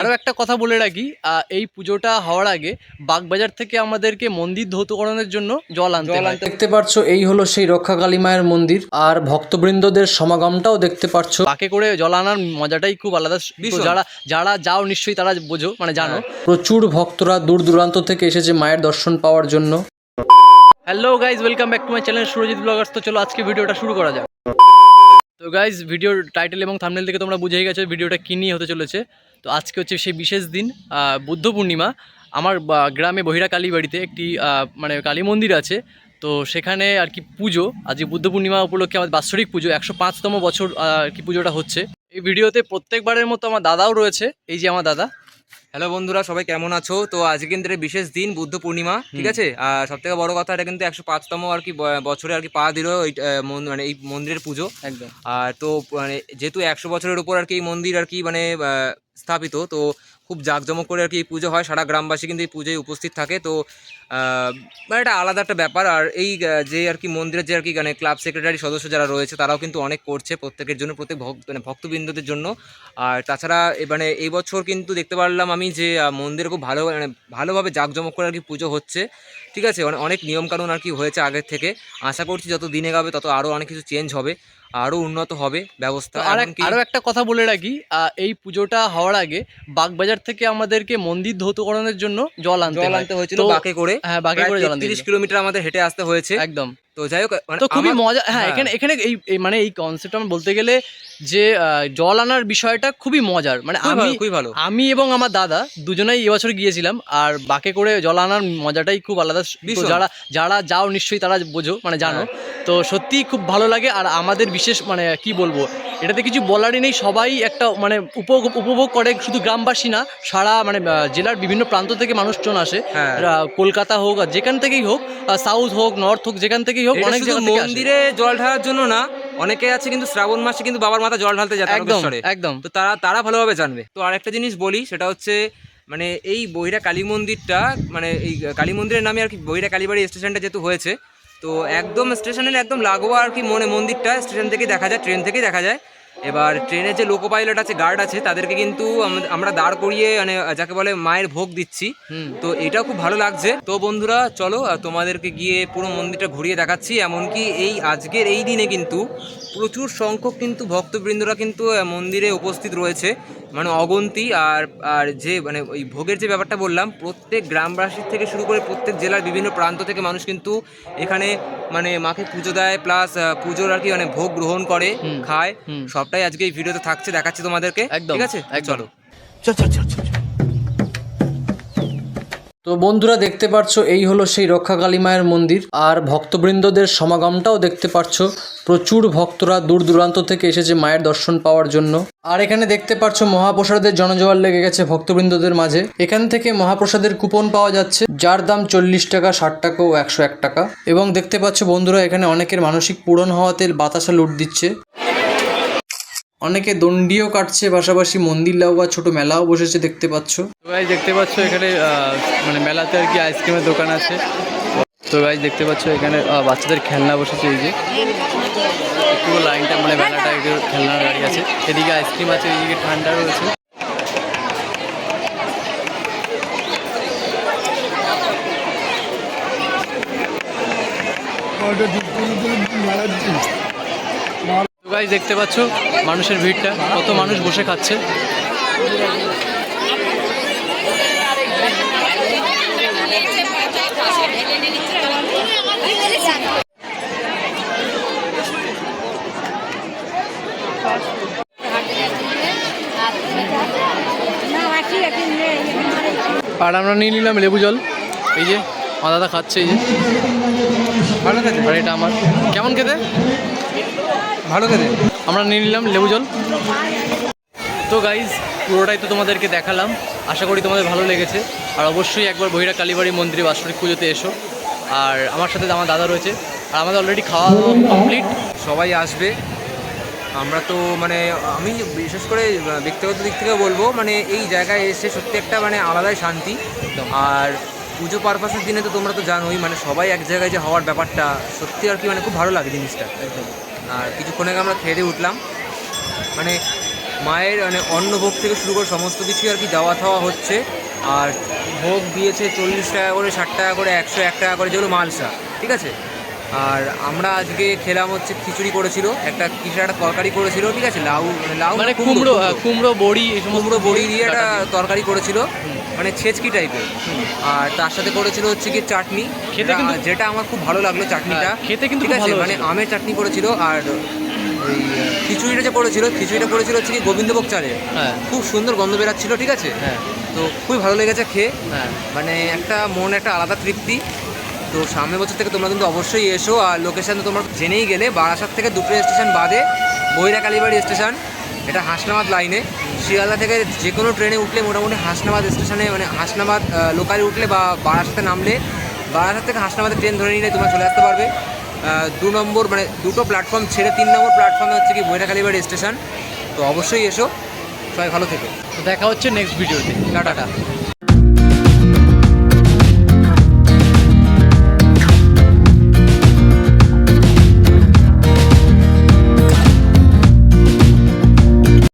আরও একটা কথা বলে রাখি এই পুজোটা হওয়ার আগে বাগবাজার থেকে আমাদেরকে মন্দির ধৌতকরণের জন্য জল আনতে হয়। দেখতে পাচ্ছ এই হলো সেই রক্ষাকালী মায়ের মন্দির আর ভক্তবৃন্দদের সমাগমটাও দেখতে পাচ্ছ বাকে করে জল আনার মজাটাই খুব আলাদা। যারা যারা যাও নিশ্চয়ই তারা বোঝো মানে জানো। প্রচুর ভক্তরা দূর দূরান্ত থেকে এসেছে মায়ের দর্শন পাওয়ার জন্য। Hello guys welcome back to my channel Surajit bloggers তো চলো আজকে ভিডিওটা শুরু করা যাক। তো গাইজ ভিডিওর টাইটেল এবং থামনেল থেকে তোমরা বুঝেই গেছো ভিডিওটা কী নিয়ে হতে চলেছে। তো আজকে হচ্ছে সেই বিশেষ দিন বুদ্ধ পূর্ণিমা। আমার গ্রামে বহিরা কালী বাড়িতে একটি মানে কালী মন্দির আছে। তো সেখানে আর কি পুজো আজকে বুদ্ধ পূর্ণিমা উপলক্ষে আমাদের বাৎসরিক পুজো একশো পাঁচতম বছর আর কি পুজোটা হচ্ছে। এই ভিডিওতে প্রত্যেকবারের মতো আমার দাদাও রয়েছে। এই যে আমার দাদা। হ্যালো বন্ধুরা সবাই কেমন আছো? তো আজকে কিন্তু এটা বিশেষ দিন বুদ্ধ পূর্ণিমা ঠিক আছে? আর সব থেকে বড় কথা এটা কিন্তু একশো পাঁচতম আর কি বছরে আর কি পা দিল ওই মানে এই মন্দিরের পুজো। একদম। আর তো মানে যেহেতু একশো বছরের উপর আর কি এই মন্দির আর কি মানে স্থাপিত, তো খুব জাঁকজমক করে আর কি এই পুজো হয়। সারা গ্রামবাসী কিন্তু এই পুজোয় উপস্থিত থাকে। তো মানে এটা আলাদা একটা ব্যাপার। আর এই যে আর কি মন্দিরের যে আর কি মানে ক্লাব সেক্রেটারি সদস্য যারা রয়েছে, তারাও কিন্তু অনেক করছে প্রত্যেকের জন্য, প্রত্যেক ভক্ত মানে ভক্তবৃন্দদের জন্য। আর তাছাড়া মানে এই বছর কিন্তু দেখতে পারলাম আমি যে মন্দিরে খুব ভালো মানে ভালোভাবে জাঁকজমক করে আর কি পুজো হচ্ছে। ঠিক আছে? অনেক নিয়মকানুন আর কি হয়েছে আগের থেকে। আশা করছি যত দিনে গাবে, তত আরও অনেক কিছু চেঞ্জ হবে। আরও উন্নত হবে ব্যবস্থা তো আর এক- আরও একটা কথা বলে রাখি আহ, এই পুজোটা হওয়ার আগে বাগবাজার থেকে আমাদেরকে মন্দির ধৌতকরণের জন্য জল আনতে জল আনতে হয়েছিল বাকে করে। হ্যাঁ বাকে করে জল তিরিশ কিলোমিটার আমাদের হেঁটে আসতে হয়েছে। একদম। তো যাই হোক মানে তো খুবই মজা হ্যাঁ হ্যাঁ। এখানে এখানে এই মানে এই কনসেপ্ট আমি বলতে গেলে যে জল আনার বিষয়টা খুবই মজার। মানে আমি খুবই ভালো। আমি এবং আমার দাদা দুজনেই এবছর গিয়েছিলাম আর বাকে করে জল আনার মজাটাই খুব আলাদা। যারা যারা যাও নিশ্চয়ই তারা বোঝো মানে জানো। তো সত্যিই খুব ভালো লাগে আর আমাদের বিশেষ মানে কি বলব এটাতে কিছু বলারই নেই। সবাই একটা মানে উপভোগ উপভোগ করে শুধু গ্রামবাসী না সারা মানে জেলার বিভিন্ন প্রান্ত থেকে মানুষজন আসে। হ্যাঁ। কলকাতা হোক আর যেখান থেকেই হোক সাউথ হোক নর্থ হোক যেখান থেকেই হোক অনেক। মন্দিরে জল ঢালার জন্য না অনেকে আছে কিন্তু শ্রাবণ মাসে কিন্তু বাবার মাথা জল ঢালতে যায় একদম একদম। তো তারা তারা ভালোভাবে জানবে। তো আরেকটা জিনিস বলি সেটা হচ্ছে মানে এই বহিরা কালী মন্দিরটা মানে এই কালী মন্দিরের নামে আর কি বহিরা কালীবাড়ি স্টেশনটা যেহেতু হয়েছে তো একদম স্টেশনের একদম লাগোয়া আর কি মনে মন্দিরটা স্টেশন থেকে দেখা যায় ট্রেন থেকেই দেখা যায়। এবার ট্রেনে যে লোকো পাইলট আছে গার্ড আছে তাদেরকে কিন্তু আমরা দাঁড় করিয়ে মানে যাকে বলে মায়ের ভোগ দিচ্ছি। হুম। তো এটাও খুব ভালো লাগছে। তো বন্ধুরা চলো তোমাদেরকে গিয়ে পুরো মন্দিরটা ঘুরিয়ে দেখাচ্ছি। এমনকি এই আজকের এই দিনে কিন্তু প্রচুর সংখ্যক কিন্তু ভক্তবৃন্দরা কিন্তু মন্দিরে উপস্থিত রয়েছে। মানে অগন্তি আর আর যে মানে ওই ভোগের যে ব্যাপারটা বললাম প্রত্যেক গ্রামবাসীর থেকে শুরু করে প্রত্যেক জেলার বিভিন্ন প্রান্ত থেকে মানুষ কিন্তু এখানে মানে মাকে পুজো দেয় প্লাস পুজোর আর কি মানে ভোগ গ্রহণ করে খায়। সবটাই আজকে এই ভিডিওতে থাকছে দেখাচ্ছি তোমাদেরকে। একদম, ঠিক আছে? চলো চল চল চল চলো। তো বন্ধুরা দেখতে পাচ্ছ এই হলো সেই রক্ষাকালী মায়ের মন্দির। আর ভক্তবৃন্দদের সমাগমটাও দেখতে পাচ্ছ প্রচুর ভক্তরা দূর দূরান্ত থেকে এসেছে মায়ের দর্শন পাওয়ার জন্য। আর এখানে দেখতে পাচ্ছ মহাপ্রসাদের জনজোয়ার লেগে গেছে ভক্তবৃন্দদের মাঝে। এখান থেকে মহাপ্রসাদের কুপন পাওয়া যাচ্ছে, যার দাম চল্লিশ টাকা, ষাট টাকা ও একশো এক টাকা। এবং দেখতে পাচ্ছ বন্ধুরা, এখানে অনেকের মানসিক পূরণ হওয়াতে বাতাসা লুট দিচ্ছে। অনেকে দণ্ডিও কাটছে পাশাপাশি মন্দির লাগোয়া ছোট মেলাও বসেছে দেখতে পাচ্ছ। তো গাইজ দেখতে পাচ্ছ এখানে আহ, মানে মেলাতে আর কি আইসক্রিমের দোকান আছে। তো গাইজ দেখতে পাচ্ছ এখানে আহ, বাচ্চাদের খেলনা বসেছে এই যে। পুরো লাইনটা মানে মেলাটা একটু খেলনার গাড়ি আছে। এদিকে আইসক্রিম আছে এদিকে ঠান্ডা রয়েছে। তো গাইজ দেখতে পাচ্ছ, মানুষের ভিড়টা, কত মানুষ বসে খাচ্ছে। আর আমরা নিয়ে নিলাম লেবু জল। এই যে, মা দাদা খাচ্ছে, এই যে। ভালো খেতে আর এটা আমার। কেমন খেতে? ভালো খেতে আমরা নিয়ে নিলাম লেবু জল। তো গাইজ পুরোটাই তো তোমাদেরকে দেখালাম। আশা করি তোমাদের ভালো লেগেছে। আর অবশ্যই একবার বহিরা কালীবাড়ি মন্দিরে বাৎসরিক পুজোতে এসো। আর আমার সাথে আমার দাদা রয়েছে। আর আমাদের অলরেডি খাওয়া দাওয়া কমপ্লিট সবাই আসবে। আমরা তো মানে আমি বিশেষ করে ব্যক্তিগত দিক থেকে বলব মানে এই জায়গায় এসে সত্যি একটা মানে আলাদাই শান্তি। আর পুজো পারপাসের দিনে তো তোমরা তো জানোই মানে সবাই এক জায়গায় যে হওয়ার ব্যাপারটা সত্যি আর কি মানে খুব ভালো লাগে জিনিসটা। একদম। আর কিছুক্ষণ আগে আমরা খেয়ে দিয়ে উঠলাম। মানে মায়ের মানে অন্নভোগ থেকে শুরু করে সমস্ত কিছুই আর কি দেওয়া থাওয়া হচ্ছে। আর ভোগ দিয়েছে চল্লিশ টাকা করে ষাট টাকা করে একশো এক টাকা করে যেগুলো মালসা ঠিক আছে? আর আমরা আজকে খেলাম হচ্ছে খিচুড়ি করেছিল একটা কিসের একটা তরকারি করেছিল ঠিক আছে? লাউ লাউ মানে কুমড়ো হ্যাঁ, কুমড়ো বড়ি কুমড়ো বড়ি দিয়ে একটা তরকারি করেছিল। মানে ছেচকি টাইপের আর তার সাথে করেছিল হচ্ছে কি চাটনি। খেতে যেটা- আমার খুব ভালো লাগল চাটনিটা। হ্যাঁ, খেতে কিন্তু ঠিক আছে মানে আমের চাটনি করেছিল আর ওই খিচুড়িটা যে করেছিল খিচুড়িটা করেছিল হচ্ছে কি গোবিন্দভোগ চালে হ্যাঁ। খুব সুন্দর গন্ধ বেরাচ্ছিল ঠিক আছে? হ্যাঁ। তো খুবই ভালো লেগেছে খেয়ে। মানে একটা মন একটা আলাদা তৃপ্তি। তো সামনের বছর থেকে তোমরা কিন্তু অবশ্যই এসো আর লোকেশন তো তোমরা জেনেই গেলে। বারাসাত থেকে দুটো স্টেশন বাদে বৈরা কালীবাড়ি স্টেশন এটা হাসনাবাদ লাইনে শিয়ালদা থেকে যে কোনো ট্রেনে উঠলে মোটামুটি হাসনাবাদ স্টেশনে মানে হাসনাবাদ লোকালে উঠলে বা বারাসাতে নামলে, বারাসাত থেকে হাসনাবাদের ট্রেন ধরে নিলে তোমরা চলে আসতে পারবে। দু নম্বর মানে দুটো প্ল্যাটফর্ম ছেড়ে তিন নম্বর প্ল্যাটফর্মে হচ্ছে কি বৈরাকালীবাড়ি স্টেশন। তো অবশ্যই এসো, সবাই ভালো থেকে। তো দেখা হচ্ছে নেক্সট ভিডিওতে টাটা।